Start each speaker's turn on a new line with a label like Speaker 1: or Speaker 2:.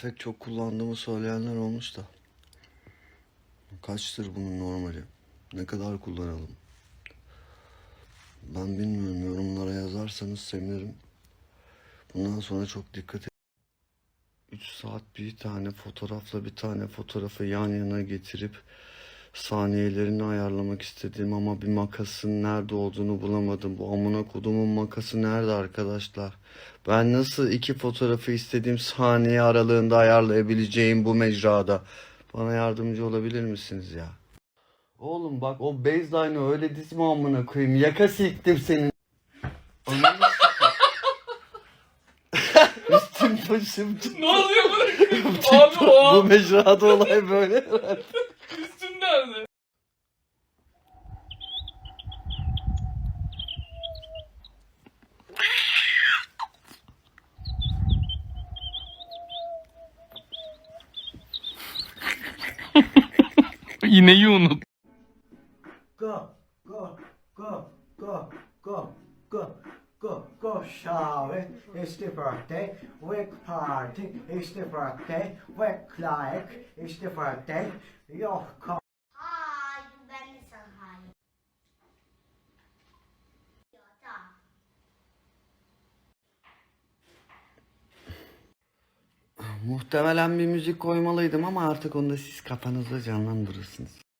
Speaker 1: efekt çok kullandığımı söyleyenler olmuş da. Kaçtır bunun normali? Ne kadar kullanalım? Ben bilmiyorum. Yorumlara yazarsanız sevinirim. Bundan sonra çok dikkat et. 3 saat bir tane fotoğrafla bir tane fotoğrafı yan yana getirip saniyelerini ayarlamak istedim ama bir makasın nerede olduğunu bulamadım. Bu amına kodumun makası nerede arkadaşlar? Ben nasıl iki fotoğrafı istediğim saniye aralığında ayarlayabileceğim bu mecrada? Bana yardımcı olabilir misiniz ya? Oğlum bak o baseline'ı öyle dizme amına koyayım. Yaka siktim senin. Üstüm başım
Speaker 2: Ne oluyor bu? Abi
Speaker 1: bu
Speaker 2: o
Speaker 1: mecrada olay böyle.
Speaker 2: üstün nerede? İğneyi unut.
Speaker 3: Go, go, go, go, go, go, go, go, shower. It's the birthday. Wake party. It's the birthday. Wake like. It's the birthday. Your
Speaker 1: Muhtemelen bir müzik koymalıydım ama artık onu da siz kafanızda canlandırırsınız.